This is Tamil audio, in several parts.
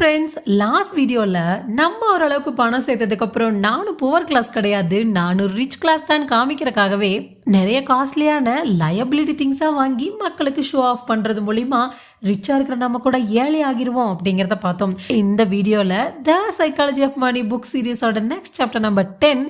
ஃப்ரெண்ட்ஸ் லாஸ்ட் வீடியோவில் நம்ம ஓரளவுக்கு பணம் சேர்த்ததுக்கப்புறம் நானும் புவர் கிளாஸ் கிடையாது நானும் ரிச் கிளாஸ் தான் காமிக்கிறக்காகவே நிறைய காஸ்ட்லியான லயபிலிட்டி திங்ஸாக வாங்கி மக்களுக்கு ஷோ ஆஃப் பண்ணுறது மூலிமா ரிச்சாக இருக்கிற நம்ம கூட ஏழை ஆகிருவோம் அப்படிங்கிறத பார்த்தோம். இந்த வீடியோவில் the psychology of money book சீரீஸோட next chapter number ten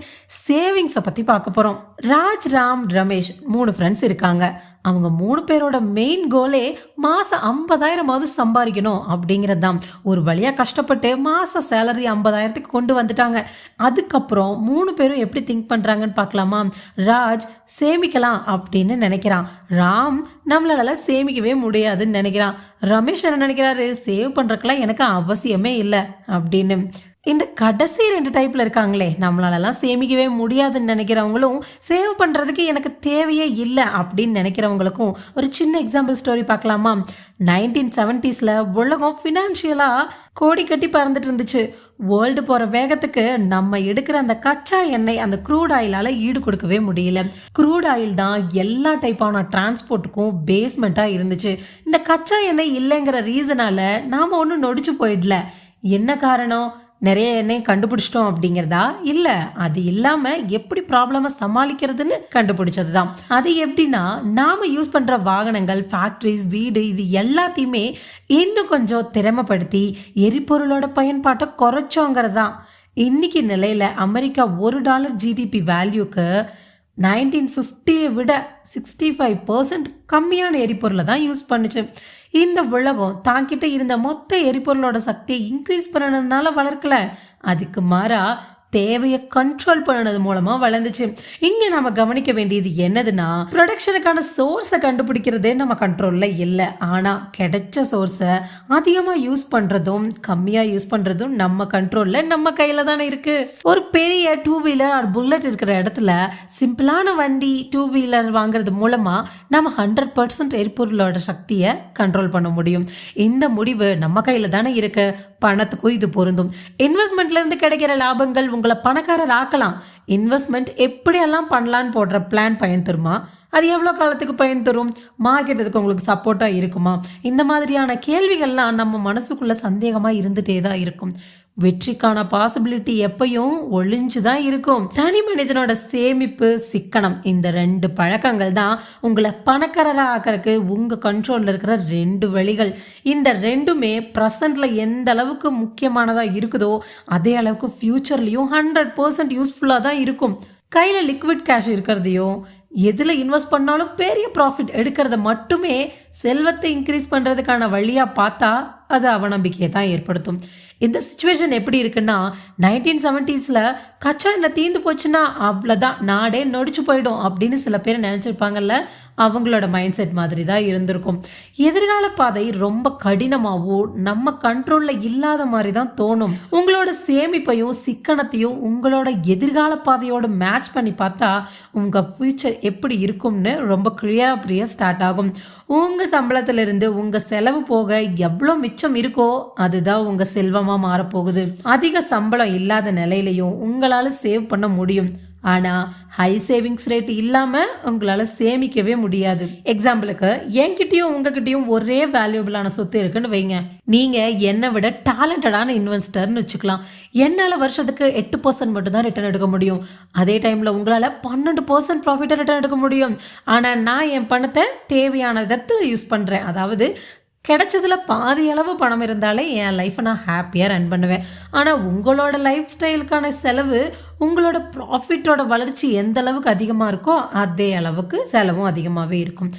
சேவிங்ஸை பற்றி பார்க்க போகிறோம் ராஜ் ராம் ரமேஷ் மூணு ஃப்ரெண்ட்ஸ் இருக்காங்க. அவங்க மூணு பேரோட மெயின் கோலே மாதம் ஐம்பதாயிரமாவது சம்பாதிக்கணும் அப்படிங்கிறது தான் ஒரு வழியாக கஷ்டப்பட்டு மாத சேலரி ஐம்பதாயிரத்துக்கு கொண்டு வந்துட்டாங்க. அதுக்கப்புறம் மூணு பேரும் எப்படி திங்க் பண்ணுறாங்கன்னு பார்க்கலாமா? ராஜ் சேமிக்கலாம் அப்படின்னு நினைக்கிறான். ராம் நம்மளால சேமிக்கவே முடியாதுன்னு நினைக்கிறான். ரமேஷ் என்ன நினைக்கிறாரு? சேவ் பண்ணுறக்கெல்லாம் எனக்கு அவசியமே இல்லை அப்படின்னு. இந்த கடைசி ரெண்டு டைப்பில் இருக்காங்களே நம்மளாலலாம் சேமிக்கவே முடியாதுன்னு நினைக்கிறவங்களும் சேவ் பண்ணுறதுக்கு எனக்கு தேவையே இல்லை அப்படின்னு நினைக்கிறவங்களுக்கும் ஒரு சின்ன எக்ஸாம்பிள் ஸ்டோரி பார்க்கலாமா? நைன்டீன் செவன்ட்டீஸில் உலகம் ஃபினான்ஷியலாக கோடி கட்டி பறந்துட்டு இருந்துச்சு. வேர்ல்டு போகிற வேகத்துக்கு நம்ம எடுக்கிற அந்த கச்சா எண்ணெய் அந்த க்ரூட் ஆயிலால் ஈடு கொடுக்கவே முடியல. க்ரூட் ஆயில் தான் எல்லா டைப்பான டிரான்ஸ்போர்ட்டுக்கும் பேஸ்மெண்ட்டாக இருந்துச்சு. இந்த கச்சா எண்ணெய் இல்லைங்கிற ரீசனால் நாம் ஒன்றும் நொடிச்சு போயிடல. என்ன காரணம்? நிறைய எண்ணெய் கண்டுபிடிச்சிட்டோம் அப்படிங்கிறதா? இல்லை. அது இல்லாமல் எப்படி ப்ராப்ளமை சமாளிக்கிறதுன்னு கண்டுபிடிச்சது தான் அது எப்படின்னா நாம் யூஸ் பண்ணுற வாகனங்கள் ஃபேக்ட்ரிஸ் வீடு இது எல்லாத்தையுமே இன்னும் கொஞ்சம் திறமைப்படுத்தி எரிபொருளோட பயன்பாட்டை குறைச்சோங்கிறது தான் இன்னைக்கு நிலையில் அமெரிக்கா ஒரு டாலர் ஜிடிபி வேல்யூக்கு நைன்டீன் ஃபிஃப்டியை விட சிக்ஸ்டி ஃபைவ் பர்சன்ட் கம்மியான எரிபொருளை தான் யூஸ் பண்ணுச்சு. இந்த உலகம் தாங்கிட்ட இருந்த மொத்த எரிபொருளோட சக்தியை இன்க்ரீஸ் பண்ணணும்னால வளர்க்கல. அதுக்கு மாறா தேவையை கண்ட்ரோல் பண்ணது மூலமா வளர்ந்துச்சு. இங்க நாம கவனிக்க வேண்டியது என்னதுன்னா ப்ரொடக்ஷனுக்கான சோர்ஸை கண்டுபிடிக்கிறதே நம்ம கண்ட்ரோல்ல இல்லை. ஆனா கிடைச்ச சோர்ஸை அதிகமா யூஸ் பண்றதும் கம்மியா யூஸ் பண்றதும் நம்ம கண்ட்ரோல்ல நம்ம கையில தானே இருக்கு. ஒரு பெரிய டூ வீலர் ஆர் புல்லட் இருக்கிற இடத்துல சிம்பிளான வண்டி டூ வீலர் வாங்குறது மூலமா நம்ம ஹண்ட்ரட் பர்சன்ட் எரிபொருளோட சக்தியை கண்ட்ரோல் பண்ண முடியும். இந்த முடிவு நம்ம கையில தானே இருக்கு. பணத்துக்கும் இது பொருந்தும். இன்வெஸ்ட்மெண்ட்லேருந்து கிடைக்கிற லாபங்கள் உங்களை பணக்காரர் ஆக்கலாம் இன்வெஸ்ட்மெண்ட் எப்படியெல்லாம் பண்ணலான்னு போடுற பிளான் பயன் தருமா அது எவ்வளோ காலத்துக்கு பயன் தரும்? மார்க்கெட் அதுக்கு உங்களுக்கு சப்போர்ட்டாக இருக்குமா? இந்த மாதிரியான கேள்விகள்லாம் நம்ம மனசுக்குள்ளே சந்தேகமாக இருந்துகிட்டே தான் இருக்கும். வெற்றிக்கான பாசிபிலிட்டி எப்பயும் ஒளிஞ்சு தான் இருக்கும். தனி மனிதனோட சேமிப்பு சிக்கனம் இந்த ரெண்டு பழக்கங்கள் தான் உங்களை பணக்காரராக ஆக்கிறதுக்கு உங்கள் கண்ட்ரோலில் இருக்கிற ரெண்டு வழிகள். இந்த ரெண்டுமே ப்ரெசண்ட்ல எந்த அளவுக்கு முக்கியமானதாக இருக்குதோ அதே அளவுக்கு ஃப்யூச்சர்லேயும் ஹண்ட்ரட் பர்சன்ட் யூஸ்ஃபுல்லாக தான் இருக்கும். கையில் லிக்விட் கேஷ் இருக்கிறதையும் எதில் இன்வெஸ்ட் பண்ணாலும் பெரிய ப்ராஃபிட் எடுக்கிறத மட்டுமே செல்வத்தை இன்க்ரீஸ் பண்ணுறதுக்கான வழியாக பார்த்தா அது அவநம்பிக்கையை தான் ஏற்படுத்தும். இந்த சுச்சுவேஷன் எப்படி இருக்குன்னா நைன்டீன் செவன்ட்டீஸில் கச்சா எண்ணெய் தீந்து போச்சுன்னா அவ்வளோதான் நாடே நொடிச்சு போயிடும் அப்படின்னு சில பேர் நினச்சிருப்பாங்கல்ல. அவங்களோட மைண்ட் செட் மாதிரி தான் இருந்திருக்கும். எதிர்கால பாதை ரொம்ப கடினமாகவும் நம்ம கண்ட்ரோலில் இல்லாத மாதிரி தான் தோணும். உங்களோட சேமிப்பையும் சிக்கனத்தையும் உங்களோட எதிர்கால பாதையோட மேட்ச் பண்ணி பார்த்தா உங்கள் ஃப்யூச்சர் எப்படி இருக்கும்னு ரொம்ப கிளியராக புரிய ஸ்டார்ட் ஆகும். உங்கள் சம்பளத்திலிருந்து உங்கள் செலவு போக எவ்வளோ மிச்சம் இருக்கோ அதுதான் உங்கள் செல்வமாக மாறப்போகுது. அதிக சம்பளம் இல்லாத நிலையிலையும் உங்களால் சேவ் பண்ண முடியும். ஆனால் ஹை சேவிங்ஸ் ரேட் இல்லாமல் உங்களால் சேமிக்கவே முடியாது. எக்ஸாம்பிளுக்கு என்கிட்டயும் உங்ககிட்டயும் ஒரே வேல்யூபிளான சொத்து இருக்குன்னு வைங்க. நீங்கள் என்னை விட டேலண்டடான இன்வெஸ்டர்னு வச்சுக்கலாம். என்னால் வருஷத்துக்கு எட்டு பர்சன்ட் மட்டும் தான் ரிட்டர்ன் எடுக்க முடியும். அதே டைமில் உங்களால் பன்னெண்டு பர்சன்ட் ப்ராஃபிட்டை ரிட்டர்ன் எடுக்க முடியும். ஆனால் நான் என் பணத்தை தேவையான விதத்தில் யூஸ் பண்ணுறேன் அதாவது கிடைச்சதில் பாதி அளவு பணம் இருந்தாலே என் லைஃப்பை நான் ஹாப்பியாக ரன் பண்ணுவேன். ஆனால் உங்களோட லைஃப் ஸ்டைலுக்கான செலவு உங்களோட ப்ராஃபிட்டோட வளர்ச்சி எந்த அளவுக்கு அதிகமாக இருக்கோ அதே அளவுக்கு செலவும் அதிகமாகவே இருக்கும்.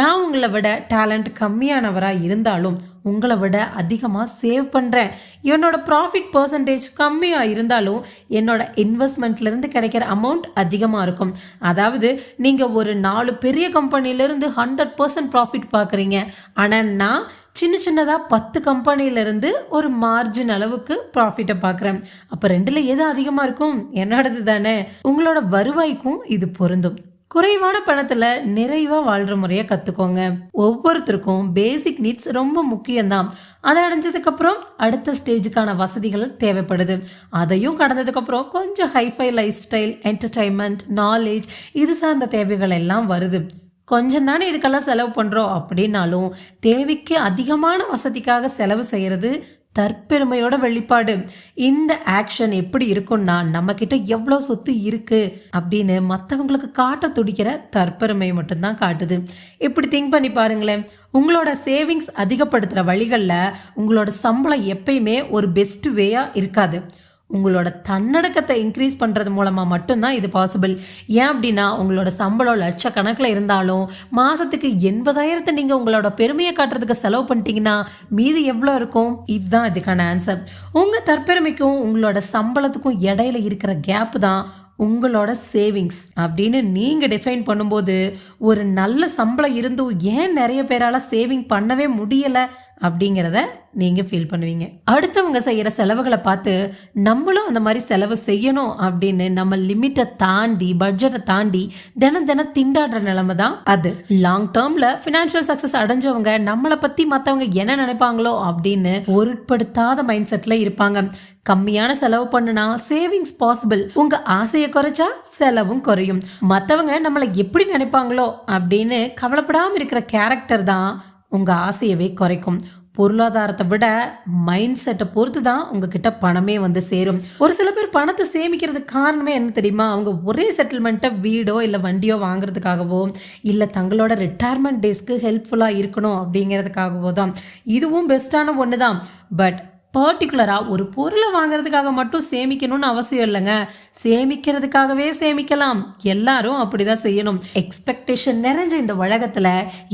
நான் உங்களை விட டேலண்ட் கம்மியானவராக இருந்தாலும் உங்களை விட அதிகமாக சேவ் பண்ணுறேன் என்னோட ப்ராஃபிட் பர்சன்டேஜ் கம்மியாக இருந்தாலும் என்னோட இன்வெஸ்ட்மெண்ட்லேருந்து கிடைக்கிற அமௌண்ட் அதிகமாக இருக்கும். அதாவது நீங்கள் ஒரு நாலு பெரிய கம்பெனிலேருந்து ஹண்ட்ரட் பர்சன்ட் ப்ராஃபிட் பார்க்குறீங்க. ஆனால் நான் சின்ன சின்னதாக பத்து கம்பெனியிலேருந்து ஒரு மார்ஜின் அளவுக்கு ப்ராஃபிட்டை பார்க்குறேன். அப்போ ரெண்டில் எது அதிகமாக இருக்கும்? என்னோடது தானே. உங்களோட வருவாய்க்கும் இது பொருந்தும். குறைவான பணத்தில் நிறைவாக வாழ்கிற முறையை கற்றுக்கோங்க ஒவ்வொருத்தருக்கும் பேசிக் நீட்ஸ் ரொம்ப முக்கியம்தான். அதை அடைஞ்சதுக்கப்புறம் அடுத்த ஸ்டேஜுக்கான வசதிகள் தேவைப்படுது. அதையும் கடந்ததுக்கப்புறம் கொஞ்சம் hi fi life style entertainment knowledge இது சார்ந்த தேவைகள் எல்லாம் வருது. கொஞ்சம் தானே இதுக்கெல்லாம் செலவு பண்ணுறோம் அப்படின்னாலும் தேவைக்கு அதிகமான வசதிக்காக செலவு செய்கிறது தற்பெருமையோட வெளிப்பாடு. இந்த ஆக்ஷன் எப்படி இருக்கும்னா நம்ம கிட்ட எவ்வளோ சொத்து இருக்கு அப்படின்னு மற்றவங்களுக்கு காட்ட துடிக்கிற தற்பெருமையை மட்டும்தான் காட்டுது. இப்படி திங்க் பண்ணி பாருங்களேன். உங்களோட சேவிங்ஸ் அதிகப்படுத்துகிற வழிகளில் உங்களோட சம்பளம் எப்பயுமே ஒரு பெஸ்ட் வேயாக இருக்காது. உங்களோட தன்னடக்கத்தை இன்க்ரீஸ் பண்ணுறது மூலமாக மட்டும்தான் இது பாசிபிள் ஏன் அப்படின்னா உங்களோட சம்பளம் லட்சக்கணக்கில் இருந்தாலும் மாதத்துக்கு எண்பதாயிரத்தை நீங்கள் உங்களோட பெருமையை காட்டுறதுக்கு செலவு பண்ணிட்டீங்கன்னா மீதி எவ்வளோ இருக்கும்? இதுதான் இதுக்கான ஆன்சர் உங்கள் தற்பெருமைக்கும் உங்களோட சம்பளத்துக்கும் இடையில இருக்கிற கேப்பு தான் உங்களோட சேவிங்ஸ் அப்படின்னு நீங்கள் டிஃபைன் பண்ணும்போது ஒரு நல்ல சம்பளம் இருந்தும் ஏன் நிறைய பேரால் சேவிங் பண்ணவே முடியலை? அப்படிங்கிறத நீங்கள் ஃபீல் பண்ணுவீங்க. அடுத்தவங்க செய்கிற செலவுகளை பார்த்து நம்மளும் அந்த மாதிரி செலவு செய்யணும் அப்படின்னு நம்ம லிமிட்டை தாண்டி பட்ஜெட்டை தாண்டி தினம் தினம் திண்டாடுற நிலைமை தான் அது. லாங் டேர்மில் ஃபினான்ஷியல் சக்ஸஸ் அடைஞ்சவங்க நம்மளை பற்றி மற்றவங்க என்ன நினைப்பாங்களோ அப்படின்னு பொருட்படுத்தாத மைண்ட் செட்டில் இருப்பாங்க. கம்மியான செலவு பண்ணுனா சேவிங்ஸ் பாசிபிள் உங்க ஆசையை குறைச்சா செலவும் குறையும். மற்றவங்க நம்மளை எப்படி நினைப்பாங்களோ அப்படின்னு கவலைப்படாமல் இருக்கிற கேரக்டர் தான் உங்கள் ஆசையவே குறைக்கும். பொருளாதாரத்தை விட மைண்ட் செட்டை பொறுத்து தான் உங்ககிட்ட பணமே வந்து சேரும். ஒரு சில பேர் பணத்தை சேமிக்கிறதுக்கு காரணமே என்ன தெரியுமா? அவங்க ஒரே செட்டில்மெண்ட்டை வீடோ இல்லை வண்டியோ வாங்குறதுக்காகவோ இல்லை தங்களோட ரிட்டையர்மெண்ட் டேஸ்க்கு ஹெல்ப்ஃபுல்லாக இருக்கணும் அப்படிங்கிறதுக்காகவோ தான். இதுவும் பெஸ்ட்டான ஒன்று தான் பட் பர்டிகுலராக ஒரு பொருளை வாங்குறதுக்காக மட்டும் சேமிக்கணும்னு அவசியம் இல்லைங்க. சேமிக்கிறதுக்காகவே சேமிக்கலாம். எல்லாரும் அப்படிதான் செய்யணும். எக்ஸ்பெக்டேஷன் நிறைஞ்ச இந்த உலகத்தில்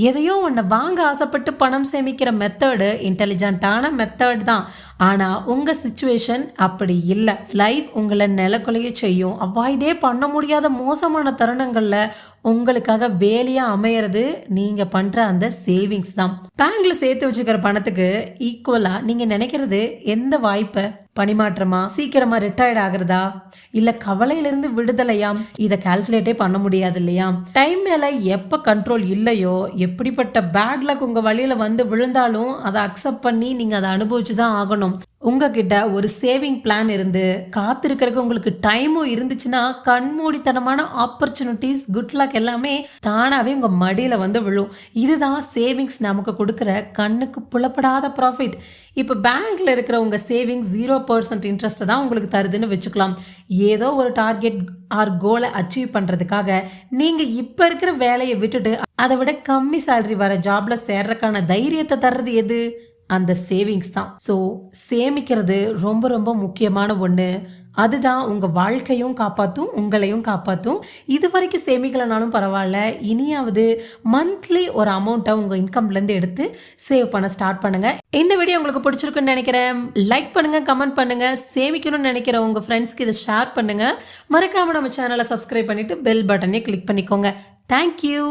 எதையோ ஒன்றை வாங்க ஆசைப்பட்டு பணம் சேமிக்கிற மெத்தடு இன்டெலிஜென்ட்டான மெத்தட் தான். ஆனால் உங்கள் சுச்சுவேஷன் அப்படி இல்லை. லைஃப் உங்களை நிலக்குலைய செய்யும். அவாய்டே பண்ண முடியாத மோசமான தருணங்களில் உங்களுக்காக வேலையாக அமையிறது நீங்கள் பண்ணுற அந்த சேவிங்ஸ் தான். பேங்க்ல சேர்த்து வச்சுக்கிற பணத்துக்கு ஈக்குவலாக நீங்கள் நினைக்கிறது எந்த வாய்ப்பை பணிமாற்றமா? சீக்கிரமா ரிட்டையர்ட் ஆகுறதா? இல்ல கவலையிலிருந்து விடுதலையா? இதை கால்குலேட்டே பண்ண முடியாது இல்லையா டைம் மேல எப்ப கண்ட்ரோல் இல்லையோ? எப்படிப்பட்ட பேட் லக் உங்க வழியில வந்து விழுந்தாலும் அதை அக்செப்ட் பண்ணி நீங்க அதை அனுபவிச்சு தான் ஆகணும். உங்ககிட்ட ஒரு சேவிங் பிளான் இருந்து காத்திருக்கிறதுக்கு உங்களுக்கு டைமும் இருந்துச்சுன்னா கண்மூடித்தனமான ஆப்பர்ச்சுனிட்டிஸ் குட் லக் எல்லாமே தானாகவே உங்கள் மடியில் வந்து விழும். இதுதான் சேவிங்ஸ் நமக்கு கொடுக்குற கண்ணுக்கு புலப்படாத ப்ராஃபிட் இப்போ பேங்க்ல இருக்கிற உங்க சேவிங்ஸ் ஜீரோ பர்சன்ட் இன்ட்ரெஸ்ட் தான் உங்களுக்கு தருதுன்னு வச்சுக்கலாம். ஏதோ ஒரு டார்கெட் ஆர் கோலை அச்சீவ் பண்றதுக்காக நீங்க இப்ப இருக்கிற வேலையை விட்டுட்டு அதை விட கம்மி சேலரி வர ஜாப்ல சேர்றதுக்கான தைரியத்தை தர்றது எது? அந்த சேவிங்ஸ் தான். ஸோ சேமிக்கிறது ரொம்ப ரொம்ப முக்கியமான ஒன்று அதுதான் உங்கள் வாழ்க்கையும் காப்பாற்றும் உங்களையும் காப்பாற்றும் இது வரைக்கும் சேமிக்கலைனாலும் பரவாயில்ல. இனியாவது மந்த்லி ஒரு அமௌண்ட்டை உங்கள் இன்கம்லேருந்து எடுத்து சேவ் பண்ண ஸ்டார்ட் பண்ணுங்கள் இந்த வீடியோ உங்களுக்கு பிடிச்சிருக்குன்னு நினைக்கிறேன். லைக் பண்ணுங்கள் கமெண்ட் பண்ணுங்கள் சேமிக்கணும்னு நினைக்கிற உங்கள் ஃப்ரெண்ட்ஸ்க்கு இதை ஷேர் பண்ணுங்கள் மறக்காமல் நம்ம சேனலை சப்ஸ்கிரைப் பண்ணிவிட்டு பெல் பட்டனே கிளிக் பண்ணிக்கோங்க. Thank you